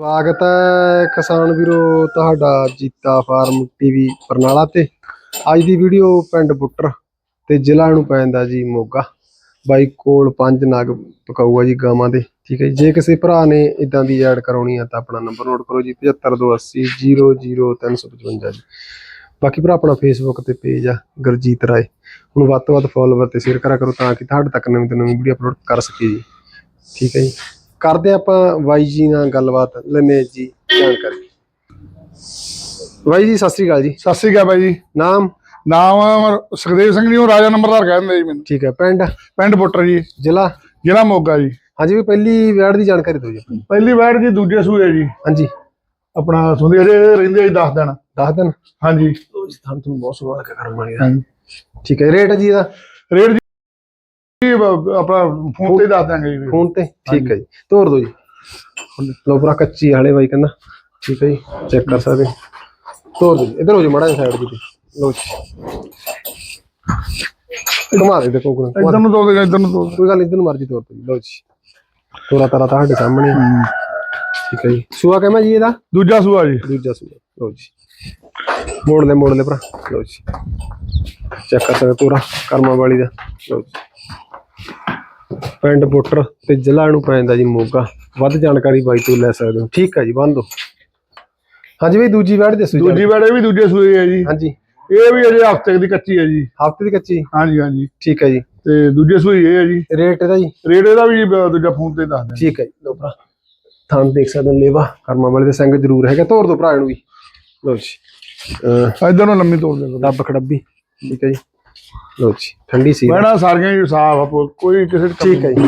ਸਵਾਗਤ ਹੈ ਕਿਸਾਨ ਵੀਰੋ ਤੁਹਾਡਾ ਜੀਤਾ ਫਾਰਮ ਟੀਵੀ ਬਰਨਾਲਾ ਤੇ। ਅੱਜ ਦੀ ਵੀਡੀਓ ਪਿੰਡ ਬੁੱਟਰ ਤੇ ਜ਼ਿਲ੍ਹਾ ਨੂੰ ਪੈਂਦਾ ਜੀ ਮੋਗਾ। ਬਾਈ ਕੋਲ ਪੰਜ ਨਾਗ ਪਕਾਊਗਾ ਜੀ ਗਾਵਾਂ ਦੇ, ਠੀਕ ਹੈ ਜੀ। ਜੇ ਕਿਸੇ ਭਰਾ ਨੇ ਇਦਾਂ ਦੀ ਐਡ ਕਰਾਉਣੀ ਆ ਤਾਂ ਆਪਣਾ ਨੰਬਰ ਨੋਟ ਕਰੋ ਜੀ 7528 00355 ਜੀ। ਬਾਕੀ ਭਰਾ ਆਪਣਾ ਫੇਸਬੁੱਕ ਤੇ ਪੇਜ ਆ, ਗੁਰਜੀਤ ਰਾਏ। ਹੁਣ ਵੱਧ ਤੋਂ ਵੱਧ ਫੋਲੋਵਰ ਤੇ ਸ਼ੇਅਰ ਕਰਾ ਕਰੋ ਤਾਂ ਕਿ ਤੁਹਾਡੇ ਤੱਕ ਨਵੀਂ ਤੋਂ ਨਵੀਂ ਵੀਡੀਓ ਅਪਲੋਡ ਕਰ ਸਕੀਏ ਜੀ। ਠੀਕ ਹੈ ਜੀ। ਕਰਦੇ ਆਪਾਂ ਬਾਈ ਜੀ ਨਾਲ ਗੱਲਬਾਤ ਲੈਨੇ ਜੀ ਜਾਣਕਾਰੀ। ਬਾਈ ਜੀ ਸਤਿ ਸ੍ਰੀ ਅਕਾਲ ਜੀ। ਸਤਿ ਸ੍ਰੀ ਅਕਾਲ ਬਾਈ ਜੀ। ਨਾਮ? ਨਾਮ ਸੁਖਦੇਵ ਸਿੰਘ ਜੀ ਉਹ ਰਾਜਾ ਨੰਬਰਦਾਰ ਕਹਿੰਦੇ ਜੀ ਮੈਨੂੰ। ਠੀਕ ਹੈ ਪਿੰਡ? ਪਿੰਡ ਬੁੱਟਰ ਜੀ। ਜ਼ਿਲ੍ਹਾ? ਜ਼ਿਲ੍ਹਾ ਮੋਗਾ ਜੀ। ਹਾਂਜੀ ਵੀ ਪਹਿਲੀ ਵੈੜ ਦੀ ਜਾਣਕਾਰੀ ਦਿਓ ਜੀ ਆਪਣੀ। ਪਹਿਲੀ ਵਾਰ ਜੀ ਦੂਜੇ ਸੂਏ ਜੀ। ਹਾਂਜੀ। ਆਪਣਾ ਸੁਣਦੇ ਅਜੇ ਰਹਿੰਦੇ ਜੀ 10 ਦਿਨ। ਦੱਸ ਦਿਨ? ਹਾਂਜੀ। ਤੁਹਾਨੂੰ ਤੁਹਾਨੂੰ ਬਹੁਤ ਸੋਹਣਾ ਲੱਗਾ ਕਰਮ ਵਾਲੀ ਦਾ ਹਾਂਜੀ। ਠੀਕ ਹੈ ਰੇਟ ਜੀ ਦਾ? ਰੇਟ ਜੀ ਬ- ਆਪਣਾ ਫੋਨ ਤੇ ਹੀ ਦੱਸ ਦਾਂਗੇ ਜੀ। ਫੋਨ ਤੇ ਠੀਕ ਹੈ ਜੀ। ਤੋਰ ਦਿਓ ਜੀ। ਲੋ ਪੂਰਾ ਕੱਚੀ ਹਾਲੇ ਬਾਈ ਕਹਿੰਦਾ। ਠੀਕ ਹੈ ਜੀ ਚੈੱਕ ਕਰ ਸਕਦੇ। ਤੋਰ ਦਿਓ ਜੀ। ਇੱਧਰ ਹੋ ਜਾ ਮੜਾ ਸਾਈਡ ਜੀ ਤੇ। ਲਓ ਜੀ। ਘੁਮਾ ਦੇ ਦੇਖੋ ਕੋਈ ਇਧਰ ਨੂੰ ਦੇ ਇਧਰ ਨੂੰ ਦੋ ਕੋਈ ਗੱਲ ਇੱਧਰ ਨੂੰ ਮਰਜ਼ੀ ਤੋਰ ਦਿਓ। ਜੀ ਲਓ ਜੀ। ਤੋਰਾ ਤਾਰਾ ਤੁਹਾਡੇ ਸਾਹਮਣੇ। ਹੈ। ਠੀਕ ਹੈ ਜੀ। ਸੂਆ ਕਿਵੇਂ ਜੀ ਇਹਦਾ? ਦੂਜਾ ਸੂਆ ਜੀ। ਦੂਜਾ ਸੂਆ। ਲਓ ਜੀ। ਮੋੜ ਲੈ ਮੋੜ ਲੈ ਭਰਾ। ਲਓ ਜੀ। ਚੈੱਕ ਕਰ ਸਕਦੇ ਪੂਰਾ ਕਰਮਾ ਵਾਲੀ ਦਾ। ਲਓ ਜੀ। ਪਿੰਡ ਬੁੱਟਰ ਤੇ ਜ਼ਿਲ੍ਹਾ ਨੂੰ ਪੈਂਦਾ ਜੀ ਮੋਗਾ ਵੱਧ ਜਾਣਕਾਰੀ ਬਾਈ ਤੋਂ ਲੈ ਸਕਦੇ ਹੋ। ਠੀਕ ਹੈ ਜੀ ਬੰਦ ਦੋ ਹਾਂਜੀ ਬਈ ਦੂਜੀ ਵੈੜ ਦੱਸੋ ਜੀ। ਦੂਜੀ ਇਹ ਵੀ ਦੂਜੇ ਸੂਏ ਹੈ ਜੀ। ਹਾਂਜੀ। ਇਹ ਵੀ ਅਜੇ ਹਫ਼ਤੇ ਦੀ ਕੱਚੀ ਹੈ ਜੀ। ਹਫ਼ਤੇ ਦੀ ਕੱਚੀ? ਹਾਂਜੀ ਹਾਂਜੀ। ਠੀਕ ਹੈ ਜੀ। ਤੇ ਦੂਜੇ ਸੂਈ ਇਹ ਹੈ ਜੀ। ਰੇਟ ਇਹਦਾ ਜੀ? ਰੇਟ ਇਹਦਾ ਵੀ ਦੂਜਾ ਫੋਨ ਤੇ ਦੱਸ ਦਾਂਗੇ ਠੀਕ ਹੈ ਜੀ ਲਓ ਭਰਾ। ਥਣ ਦੇਖ ਸਕਦੇ ਹੋ ਲੇਵਾ ਕਰਮਾ ਵਾਲੇ ਦੇ ਸਿੰਘ ਜ਼ਰੂਰ ਹੈਗਾ। ਤੋਰ ਦੋ ਭਰਾ ਇਹਨੂੰ ਵੀ। ਲਓ ਜੀ। ਇਧਰ ਨੂੰ ਲੰਮੀ ਤੋੜ ਦੇ ਡੱਬ ਖੜੱਬੀ। ਠੀਕ ਹੈ ਜੀ। ਲਓ ਜੀ ਠੰਡੀ ਸੀ ਮੈਣਾ ਸਾਰੀਆਂ ਹੀ ਸਾਫ਼ ਆ ਕੋਈ ਕਿਸੇ ਦੀ ਕਮੀ ਠੀਕ ਹੈ ਜੀ।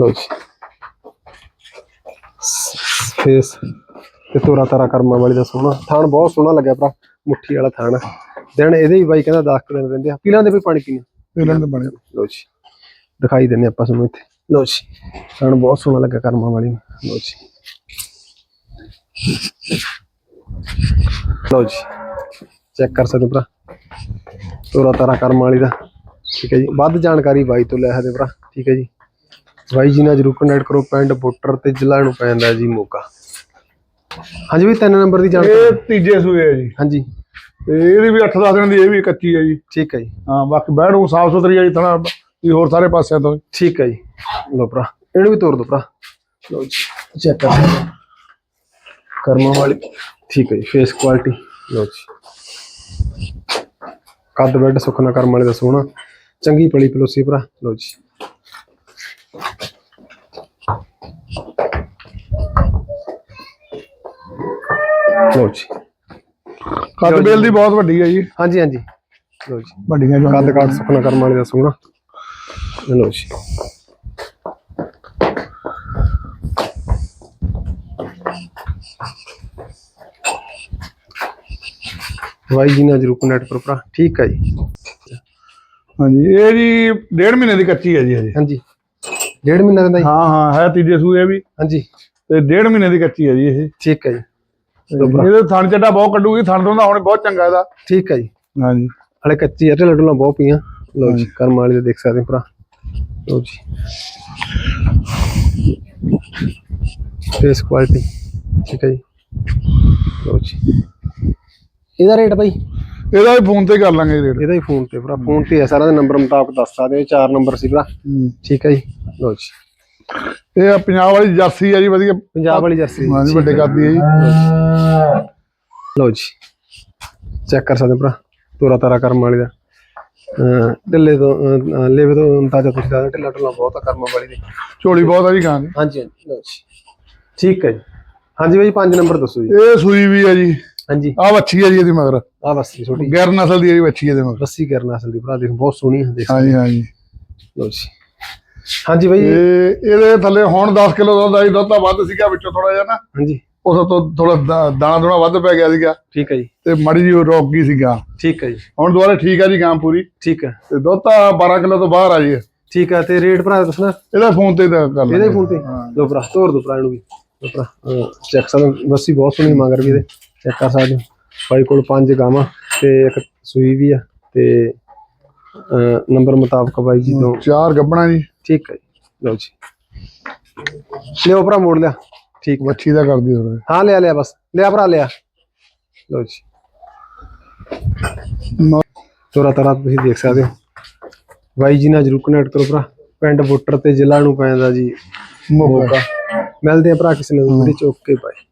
ਲਓ ਜੀ। ਫੇਸ ਤੇ ਤੋਰਾ ਤਾਰਾ ਕਰਮਾਂ ਵਾਲੀ ਦਾ ਸੋਹਣਾ। ਥਾਣ ਬਹੁਤ ਸੋਹਣਾ ਲੱਗਿਆ ਭਰਾ ਮੁੱਠੀ ਵਾਲਾ ਥਾਣ। ਦਿਨ ਇਹਦੇ ਵੀ ਬਾਈ ਕਹਿੰਦਾ 10 ਦਿਨ ਰਹਿੰਦੇ ਆ। ਪੀਲਾਂ ਦੇ ਵੀ ਪਾਣੀ ਪੀਣਾ ਇਹਨਾਂ ਦੇ ਬਣੇ ਲਓ ਜੀ। ਦਿਖਾਈ ਦਿੰਨੇ ਆਪਾਂ ਤੁਹਾਨੂੰ ਇੱਥੇ। ਲਓ ਜੀ। ਥਾਣ ਬਹੁਤ ਸੋਹਣਾ ਲੱਗਾ ਕਰਮਾਂ ਵਾਲੀ। ਲਓ ਜੀ। ਲਓ ਜੀ। ਚੈੱਕ ਕਰ ਸਕਦੇ ਹੋ ਭਰਾ। ਤੋਰਾ ਤਾਰਾ ਕਰਮਾਂ ਵਾਲੀ ਦਾ। ਠੀਕ ਹੈ ਜੀ। ਵੱਧ ਜਾਣਕਾਰੀ ਬਾਈ ਤੋਂ ਲੈ ਸਕਦੇ ਭਰਾ। ਠੀਕ ਹੈ ਜੀ। ਬਾਈ ਜੀ ਨਾਲ ਜਰੂਰ ਕੰਟੈਕਟ ਕਰੋ। ਪਿੰਡ ਬੁੱਟਰ ਤੇ ਜ਼ਿਲ੍ਹਾ ਨੂੰ ਪੈਂਦਾ ਜੀ ਮੋਗਾ। ਹਾਂਜੀ ਵੀ ਤਿੰਨ ਨੰਬਰ ਦੀ ਜਾਣਕਾਰੀ। ਇਹ ਤੀਜੇ ਸੂਏ ਹੈ ਜੀ। ਹਾਂਜੀ। ਤੇ ਇਹਦੀ ਵੀ 8-10 ਦਿਨ ਦੀ ਇਹ ਵੀ ਕੱਚੀ ਹੈ ਜੀ। ਠੀਕ ਹੈ ਜੀ। ਹਾਂ ਬਾਕੀ ਬੈਠੂ ਸਾਫ਼ ਸੁਥਰੀ ਹੈ ਜੀ ਥਣਾ ਵੀ ਹੋਰ ਸਾਰੇ ਪਾਸਿਆਂ ਤੋਂ। ਠੀਕ ਹੈ ਜੀ। ਲੋ ਭਰਾ ਇਹਨੂੰ ਵੀ ਤੋੜ ਦੋ ਭਰਾ। ਲੋ ਜੀ। ਚੈੱਕ ਕਰ। ਕਰਮਾਂ ਵਾਲੀ। ਠੀਕ ਹੈ ਜੀ ਫੇਸ ਕੁਆਲਿਟੀ ਲੋ ਜੀ। ਕੱਦ ਬੈੱਡ ਸੁਖਨਾ ਕਰਮ ਵਾਲੇ ਦਾ ਸੋਹਣਾ। ਚੰਗੀ ਪਲੀ ਪਲੋਸੀ ਭਰਾ। ਲੋ ਜੀ। ਲੋ ਜੀ। ਕੱਦ ਬੇਲ ਦੀ ਬਹੁਤ ਵੱਡੀ ਹੈ ਜੀ। ਹਾਂਜੀ ਹਾਂਜੀ। ਲੋ ਜੀ। ਵੱਡੀਆਂ ਜੋ ਕੱਦ ਕਾਟ ਸੁਖਨਾ ਕਰਮ ਵਾਲੇ ਦਾ ਸੋਹਣਾ। ਲੋ ਜੀ। ਵਾਈ ਜੀ ਨਾਲ ਜਰੂਰ ਕਨੈਕਟ ਕਰੋ ਭਰਾ। ਠੀਕ ਹੈ ਜੀ। ਹਾਂਜੀ ਇਹ ਜੀ ਡੇਢ ਮਹੀਨੇ ਦੀ ਕੱਚੀ ਹੈ ਜੀ ਹਜੇ ਹਾਂਜੀ। ਡੇਢ ਮਹੀਨਾ ਦਾ ਜੀ। ਹਾਂ ਹਾਂ ਹੈ ਤੀਜੇ ਸੂਏ ਵੀ। ਹਾਂਜੀ। ਤੇ ਡੇਢ ਮਹੀਨੇ ਦੀ ਕੱਚੀ ਹੈ ਜੀ ਇਹ। ਠੀਕ ਹੈ ਜੀ। ਇਹਦੇ ਥਣ ਚੱਡਾ ਬਹੁਤ ਕੱਢੂਗੀ ਥਣ ਤੋਂ ਦਾ ਹੁਣ ਬਹੁਤ ਚੰਗਾ ਇਹਦਾ। ਠੀਕ ਹੈ ਜੀ। ਹਾਂਜੀ। ਹਲੇ ਕੱਚੀ ਹੈ ਢਿੱਲਾ ਢੁੱਲਾ ਬਹੁਤ ਪਈਆਂ। ਲੋ ਜੀ ਕਰਮ ਵਾਲੀ ਦਾ ਦੇਖ ਸਕਦੇ ਭਰਾ। ਲੋ ਜੀ। ਫੇਸ ਕੁਆਲਿਟੀ ਠੀਕ ਹੈ ਜੀ। ਲੋ ਜੀ। ਇਹਦਾ ਰੇਟ ਭਾਈ ਇਹਦਾ ਵੀ ਫੋਨ ਤੇ ਕਰ ਲਾਂਗੇ ਰੇਟ। ਇਹਦਾ ਹੀ ਫੋਨ ਤੇ ਭਰਾ ਫੋਨ ਤੇ ਹੈ ਸਾਰਾ ਦੇ ਨੰਬਰ ਮੁਤਾਬਕ ਦੱਸ ਸਕਦੇ ਹੋ ਚਾਰ ਨੰਬਰ ਸੀ ਭਰਾ। ਠੀਕ ਹੈ ਜੀ। ਲੋ ਜੀ। ਇਹ ਆ ਪੰਜਾਬ ਵਾਲੀ ਜਰਸੀ ਹੈ ਜੀ ਵਧੀਆ। ਪੰਜਾਬ ਵਾਲੀ ਜਰਸੀ। ਹਾਂਜੀ ਵੱਡੇ ਕਰਦੀ ਹੈ ਜੀ। ਲੋ ਜੀ। ਚੈੱਕ ਕਰ ਸਕਦੇ ਹੋ ਭਰਾ ਤੋਰਾ ਤਾਰਾ ਕਰਮ ਵਾਲੀ ਦਾ। ਢਿੱਲੇ ਤੋਂ ਲੇਵੇ ਤੋਂ ਅੰਦਾਜ਼ਾ ਤੁਸੀਂ ਦਾ ਢਿੱਲਾ ਢੁੱਲਾ ਬਹੁਤ ਆ ਕਰਮ ਵਾਲੀ ਦੇ। ਝੋਲੀ ਬਹੁਤ ਆ ਜੀ ਗਾਂ ਦੀ। ਹਾਂਜੀ ਹਾਂਜੀ। ਲਓ ਜੀ। ਠੀਕ ਹੈ ਜੀ। ਹਾਂਜੀ ਬਾਈ ਪੰਜ ਨੰਬਰ ਦੱਸੋ ਜੀ। ਇਹ ਸੂਈ ਵੀ ਹੈ ਜੀ। ਹਾਂਜੀ। ਆ ਵੱਛੀ ਹੈ ਜੀ ਇਹਦੀ ਮਗਰ। ਆ ਬਸ ਛੋਟੀ ਗੈਰ ਨਸਲ ਦੀ ਹੈ ਜੀ ਵੱਛੀ ਇਹਦੇ ਮਗਰ। ਰੱਸੀ ਕਰਨਾ ਅਸਲ ਦੀ। ਭਰਾ ਦੇਖ ਬਹੁਤ ਸੋਹਣੀ ਹੈ ਦੇਖ। ਹਾਂਜੀ ਹਾਂਜੀ। ਲਓ ਜੀ। ਹਾਂਜੀ ਬਾਈ। ਇਹ ਇਹਦੇ ਥੱਲੇ ਹੁਣ 10 ਕਿਲੋ ਦੁੱਧ ਆਈ ਦੁੱਧ ਤਾਂ ਵੱਧ ਸੀਗਾ ਵਿੱਚੋਂ ਥੋੜਾ ਜਿਹਾ ਨਾ। ਹਾਂਜੀ। ਉਸ ਤੋਂ ਥੋੜਾ ਦਾਣਾ ਦੁਣਾ ਵੱਧ ਪੈ ਗਿਆ ਸੀਗਾ। ਠੀਕ ਹੈ ਜੀ। ਤੇ ਮੜੀ ਜੀ ਰੋਕ ਗਈ ਸੀ ਗਾਂ ਠੀਕ ਹੈ ਜੀ। ਹੁਣ ਦੁਬਾਰਾ ਠੀਕ ਹੈ ਜੀ ਗਾਂ ਪੂਰੀ। ਠੀਕ ਹੈ ਤੇ ਦੁੱਧ ਤਾਂ 12 ਕਿਲੋ ਤੋਂ ਬਾਹਰ ਆ ਜੀ। ਠੀਕ ਹੈ ਤੇ ਰੇਟ ਭਰਾ ਦੱਸਣਾ ਇਹਦਾ ਫੋਨ ਤੇ ਤਾਂ ਕਰ ਇਹਦੇ ਫੋਨ ਤੇ। ਲੋ ਭਰਾ ਤੋਰ ਦੋ ਭਰਾ ਇਹਨੂੰ ਵੀ। ਲਓ ਭਰਾ ਚੈੱਕ ਸਕਦੇ ਹੋ, ਲੱਸੀ ਬਹੁਤ ਸੋਹਣੀ ਮਗਰ ਵੀ ਇਹਦੇ। ਚੈੱਕ ਕਰ ਸਕਦੇ ਹੋ ਬਾਈ ਕੋਲ ਪੰਜ ਗਾਵਾਂ ਤੇ ਇੱਕ ਸੂਈ ਵੀ ਆ ਤੇ ਨੰਬਰ ਮੁਤਾਬਕ ਬਾਈ ਜੀ ਤੋਂ ਚਾਰ ਗੱਬਣਾ ਜੀ। ਠੀਕ ਹੈ ਜੀ। ਲਓ ਜੀ। ਲਿਓ ਭਰਾ ਮੋੜ ਲਿਆ। ਠੀਕ ਵੱਛੀ ਦਾ ਕਰਦੀ ਥੋੜਾ ਹਾਂ ਲਿਆ ਲਿਆ ਬਸ। ਲਿਆ ਭਰਾ ਲਿਆ। ਲਓ ਜੀ। ਤੋਰਾ ਤਰਾ ਤੁਸੀਂ ਦੇਖ ਸਕਦੇ ਹੋ। ਬਾਈ ਜੀ ਨਾਲ ਜਰੂਰ ਕਨੈਕਟ ਕਰੋ ਭਰਾ। ਪਿੰਡ ਬੁੱਟਰ ਤੇ ਜ਼ਿਲ੍ਹਾ ਨੂੰ ਪੈਂਦਾ ਜੀ। ਮੋਗਾ। ਮਿਲਦੇ ਆ ਭਰਾ ਕਿਸੇ ਨੂੰ ਵੀਡੀਓ ਚ ਓਕੇ ਬਾਏ